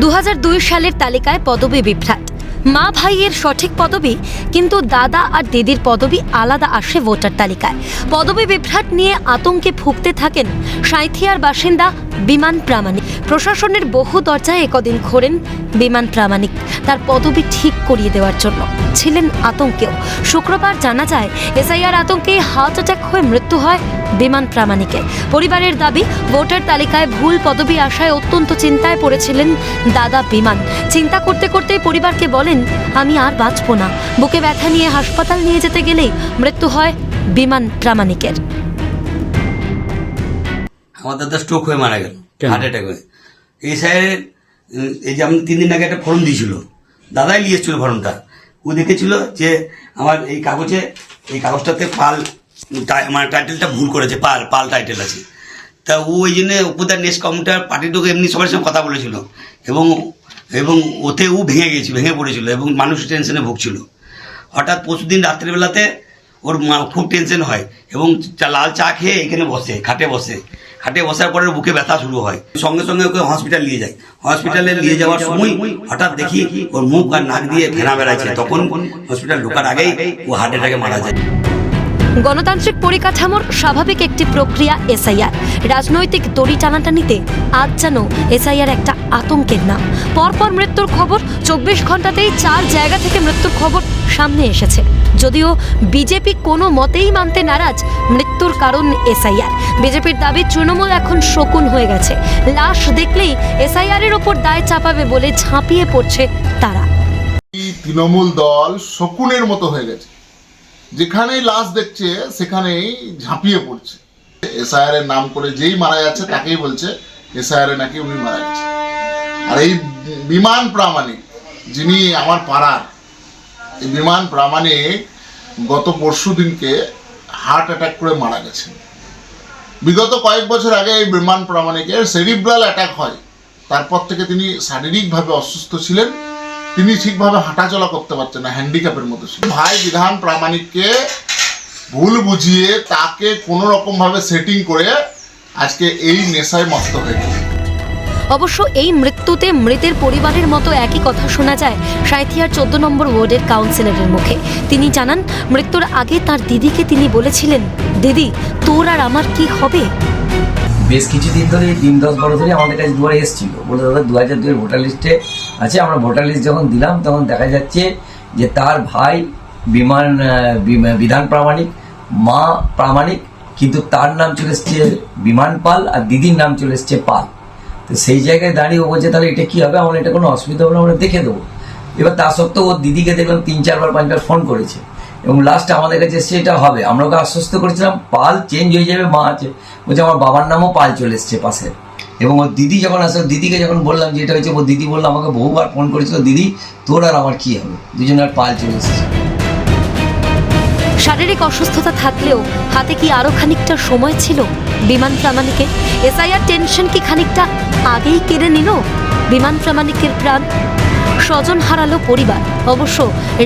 দু হাজার দুই সালের তালিকায় পদবি বিভ্রাট। মা ভাইয়ের সঠিক পদবি, কিন্তু দাদা আর দিদির পদবি আলাদা আসে ভোটার তালিকায়। পদবি বিভ্রাট নিয়ে আতঙ্কে ভুগতে থাকেন সাঁথিয়ার বাসিন্দা বিমান প্রামাণিক। প্রশাসনের বহু দরজায় একদিন ঘোরেন বিমান প্রামাণিক। তার পদবি ঠিক করিয়ে দেওয়ার জন্য ছিলেন আতঙ্কেও। শুক্রবার জানা যায়, এসআইআর আতঙ্কে হার্ট অ্যাটাক হয়ে মৃত্যু হয় বিমান প্রামাণিকের পরিবারের দাবি, ভোটার তালিকায় ভুল পদবি আসায় অত্যন্ত চিন্তায় পড়েছিলেন দাদা বিমান। চিন্তা করতে করতেই পরিবারকে বলেন, আমি আর বাঁচব না। বুকে ব্যথা নিয়ে হাসপাতাল নিয়ে যেতে গেলেই মৃত্যু হয় বিমান প্রামাণিকের। আমার দাদা স্ট্রোক হয়ে মারা গেল? হার্ট অ্যাটাক হয়ে। এই স্যারের এই যে আমি তিন দিন আগে একটা ফর্ম দিয়েছিল দাদাই নিয়ে এসেছিল ফর্মটা ও দেখেছিল যে আমার এই কাগজে এই কাগজটাতে পাল মানে টাইটেলটা ভুল করেছে পাল পাল টাইটেল আছে। তা ও ওই জন্য উপদার নেক্সট কাউন্টার পার্টিটুকু এমনি সবার সঙ্গে কথা বলেছিল। এবং এবং ওতে ও ভেঙে গেছিল ভেঙে পড়েছিল এবং মানুষ টেনশনে ভুগছিল। হঠাৎ পরশু দিন রাত্রিবেলাতে ওর মা- খুব টেনশন হয় এবং চা- লাল চা খেয়ে এখানে বসে খাটে বসে। খাটে বসার পরে বুকে ব্যথা শুরু হয়। সঙ্গে সঙ্গে ওকে হসপিটাল নিয়ে যায়। হসপিটালে নিয়ে যাওয়ার সময় হঠাৎ দেখি ওর মুখ আর নাক দিয়ে ফেনা বেড়াচ্ছে। তখন হসপিটাল ঢোকার আগেই ও হার্ট অ্যাটাকে মারা যায়। গণতান্ত্রিক পরিকাঠামোর স্বাভাবিক একটি প্রক্রিয়া এসআইআর। রাজনৈতিক দড়ি টানাটানিতে আজ যেন এসআইআর একটা আতঙ্কের নাম। পরপর মৃত্যুর খবর, চব্বিশ ঘন্টাতেই চার জায়গা থেকে মৃত্যুর খবর সামনে এসেছে। যদিও বিজেপি কোনো মতেই মানতে নারাজ, মৃত্যুর কারণ এসআইআর। বিজেপির দাবি, তৃণমূল এখন শকুন হয়ে গেছে। লাশ দেখলেই এসআইআর এর ওপর দায় চাপাবে বলে ঝাঁপিয়ে পড়ছে তারা। তৃণমূল দল শকুনের মতো হয়ে গেছে। যেখানেই লাশ দেখছে, সেখানেই ঝাঁপিয়ে পড়ছে। এসআইআর এর নাম করে যেই মারা যাচ্ছে, তাকেই বলছে, এসআইআর এ নাকি উনি মারা গেছে। আর এই বিমান প্রামাণিক যিনি আমার পাড়ার, এই বিমান প্রামাণিক গত পরশু দিনকে হার্ট অ্যাটাক করে মারা গেছেন। বিগত কয়েক বছর আগে এই বিমান প্রামাণিকের সেরিব্রাল অ্যাটাক হয়। তারপর থেকে তিনি শারীরিকভাবে অসুস্থ ছিলেন। তিনি ঠিকভাবে হাঁটাচলা করতে পারছেন না হ্যান্ডিক্যাপের মতো ছিলেন। ভাই বিধান প্রামাণিককে ভুল বুঝিয়ে তাকে কোনো রকমভাবে সেটিং করে আজকে এই নেশায় মস্ত হয়ে গেছে। অবশ্য এই মৃত্যুতে মৃতের পরিবারের মতো একই কথা শোনা যায় সাঁথিয়ার চোদ্দ নম্বর ওয়ার্ডের কাউন্সিলরের মুখে। তিনি জানান, মৃত্যুর আগে তার দিদিকে তিনি বলেছিলেন, দিদি, তোর আর আমার কি হবে বেশ কিছুদিন ধরে দিন দশ বারো ধরে আমাদের কাছে দুয়ারে এসেছিল। বলে দাদা, দু হাজার দুয়ের ভোটার লিস্টে আছে। আমরা ভোটার লিস্ট যখন দিলাম, তখন দেখা যাচ্ছে যে তার ভাই বিমান বিধান প্রামাণিক, মা প্রামাণিক, কিন্তু তার নাম চলে এসছে বিমান পাল আর দিদির নাম চলে এসছে পাল। সেই জায়গায় দাঁড়িয়ে ও বলছে, তাহলে এটা কি হবে? আমার এটা কোনো অসুবিধা হবে না আমরা দেখে দেবো। এবার তা সত্ত্বেও ওর দিদিকে দেখলাম তিন, চারবার, পাঁচবার ফোন করেছে। এবং লাস্টে আমাদের কাছে এটা হবে। আমরা ওকে আশ্বস্ত করেছিলাম, পাল চেঞ্জ হয়ে যাবে, মা আছে। বলছে, আমার বাবার নামও পাল চলে এসছে পাশে। এবং ওর দিদি যখন আসে, ওর দিদিকে যখন বললাম যে, এটা হয়েছে ও দিদি বলল, আমাকে বহুবার ফোন করেছিল, দিদি, তোর আর আমার কী হবে? দুজনের পাল চলে এসেছে। শারীরিক অসুস্থতা থাকলেও হাতে কি আরও খানিকটা সময় ছিল? বিমান প্রামাণিকের এসআইআর টেনশন কি খানিকটা আগেই কেড়ে নিল? বিমান প্রামাণিকের প্রাণ স্বজন হারালো পরিবার। অবশ্য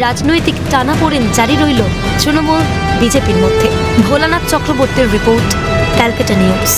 রাজনৈতিক টানাপোড়েন জারি রইল তৃণমূল বিজেপির মধ্যে। ভোলানাথ চক্রবর্তীর রিপোর্ট, ক্যালকাটা নিউজ।